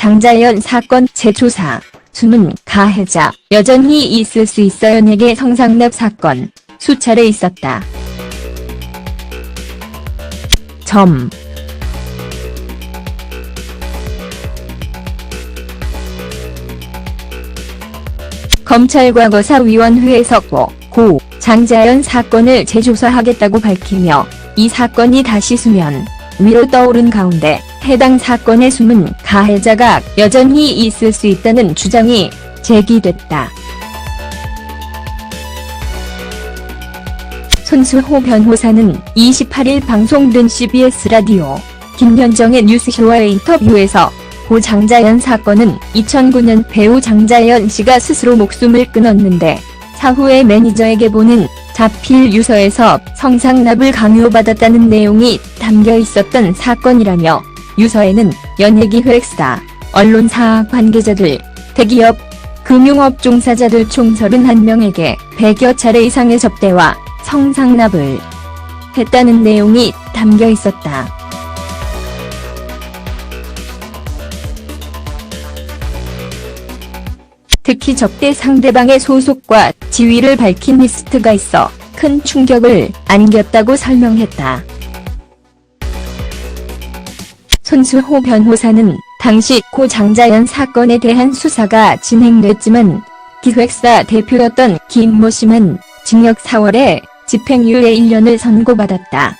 장자연 사건 재조사. 숨은 가해자. 여전히 있을 수 있어 연예계 성상납 사건. 수차례 있었다. 점. 검찰 과거사위원회에 서 고, 고. 장자연 사건을 재조사하겠다고 밝히며 이 사건이 다시 수면 위로 떠오른 가운데 해당 사건의 숨은 가해자가 여전히 있을 수 있다는 주장이 제기됐다. 손수호 변호사는 28일 방송된 CBS 라디오 김현정의 뉴스쇼와의 인터뷰에서 고 장자연 사건은 2009년 배우 장자연 씨가 스스로 목숨을 끊었는데 사후에 매니저에게 보낸 자필 유서에서 성상납을 강요받았다는 내용이 담겨 있었던 사건이라며 유서에는 연예기획사, 언론사 관계자들, 대기업, 금융업 종사자들 총 31명에게 100여 차례 이상의 접대와 성상납을 했다는 내용이 담겨 있었다. 특히 접대 상대방의 소속과 지위를 밝힌 리스트가 있어 큰 충격을 안겼다고 설명했다. 손수호 변호사는 당시 고 장자연 사건에 대한 수사가 진행됐지만 기획사 대표였던 김모 씨만 징역 4월에 집행유예 1년을 선고받았다.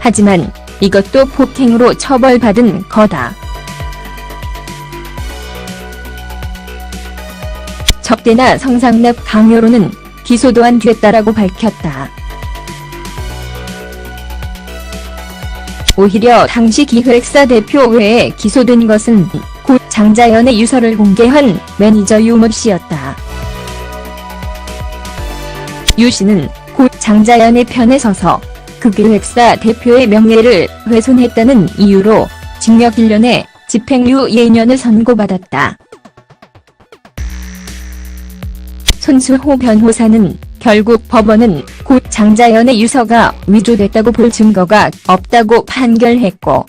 하지만 이것도 폭행으로 처벌받은 거다. 접대나 성상납 강요로는 기소도 안 됐다라고 밝혔다. 오히려 당시 기획사 대표 외에 기소된 것은 고 장자연의 유서를 공개한 매니저 유모 씨였다. 유 씨는 고 장자연의 편에 서서 그 기획사 대표의 명예를 훼손했다는 이유로 징역 1년에 집행유예 2년을 선고받았다. 손수호 변호사는 결국 법원은 고 장자연의 유서가 위조됐다고 볼 증거가 없다고 판결했고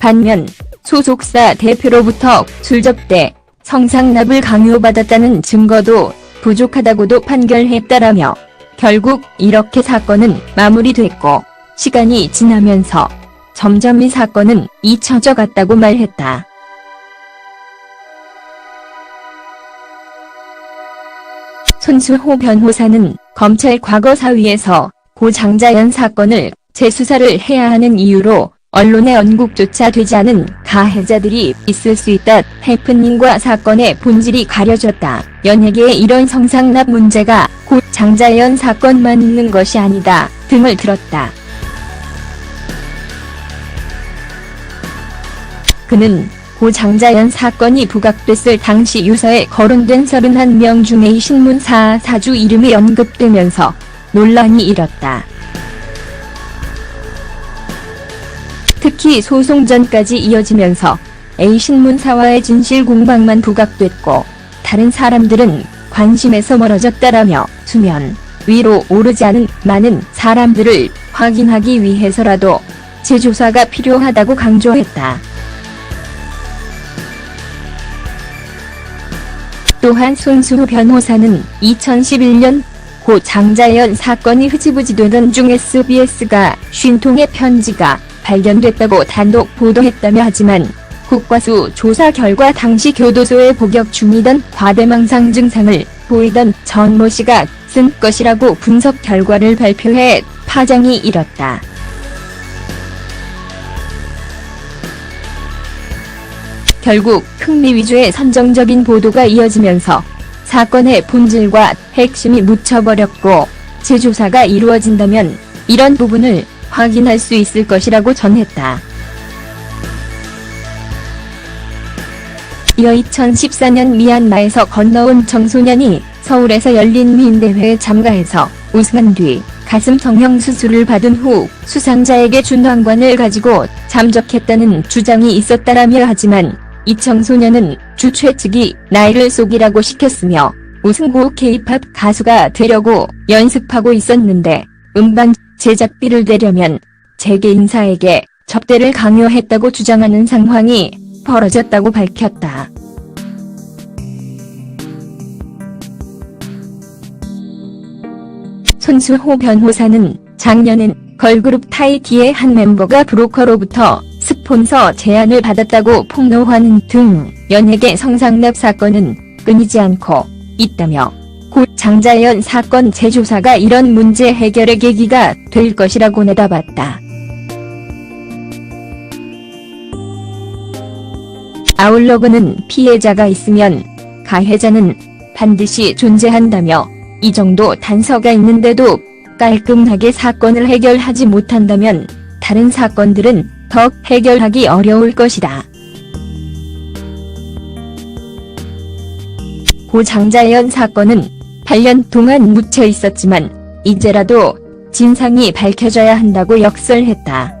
반면 소속사 대표로부터 술접대, 성상납을 강요받았다는 증거도 부족하다고도 판결했다라며 결국 이렇게 사건은 마무리됐고 시간이 지나면서 점점 이 사건은 잊혀져 갔다고 말했다. 손수호 변호사는 검찰 과거 사위에서 고 장자연 사건을 재수사를 해야 하는 이유로 언론의 언급조차 되지 않은 가해자들이 있을 수 있다. 해프닝과 사건의 본질이 가려졌다. 연예계에 이런 성상납 문제가 고 장자연 사건만 있는 것이 아니다. 등을 들었다. 그는 고 장자연 사건이 부각됐을 당시 유서에 거론된 31명 중에 이 신문사 사주 이름이 언급되면서 논란이 일었다. 특히 소송 전까지 이어지면서 A 신문사와의 진실 공방만 부각됐고 다른 사람들은 관심에서 멀어졌다라며 수면 위로 오르지 않은 많은 사람들을 확인하기 위해서라도 재조사가 필요하다고 강조했다. 또한 손수호 변호사는 2011년 고 장자연 사건이 흐지부지 되던 중 SBS가 50통의 편지가 발견됐다고 단독 보도했다며 하지만 국과수 조사 결과 당시 교도소에 복역 중이던 과대망상 증상을 보이던 전 모 씨가 쓴 것이라고 분석 결과를 발표해 파장이 일었다. 결국 흥미 위주의 선정적인 보도가 이어지면서 사건의 본질과 핵심이 묻혀버렸고 재조사가 이루어진다면 이런 부분을 확인할 수 있을 것이라고 전했다. 이어 2014년 미얀마에서 건너온 청소년이 서울에서 열린 미인대회에 참가해서 우승한 뒤 가슴 성형 수술을 받은 후 수상자에게 준 왕관을 가지고 잠적했다는 주장이 있었다라며 하지만 이 청소년은 주최 측이 나이를 속이라고 시켰으며 우승 후 케이팝 가수가 되려고 연습하고 있었는데 음반 제작비를 내려면 재계 인사에게 접대를 강요했다고 주장하는 상황이 벌어졌다고 밝혔다. 손수호 변호사는 작년엔 걸그룹 타이티의 한 멤버가 브로커로부터 스폰서 제안을 받았다고 폭로하는 등 연예계 성상납 사건은 끊이지 않고 있다며 곧 장자연 사건 재조사가 이런 문제 해결의 계기가 될 것이라고 내다봤다. 아울러 그는 피해자가 있으면 가해자는 반드시 존재한다며 이 정도 단서가 있는데도 깔끔하게 사건을 해결하지 못한다면 다른 사건들은 더 해결하기 어려울 것이다. 고 장자연 사건은 8년 동안 묻혀 있었지만 이제라도 진상이 밝혀져야 한다고 역설했다.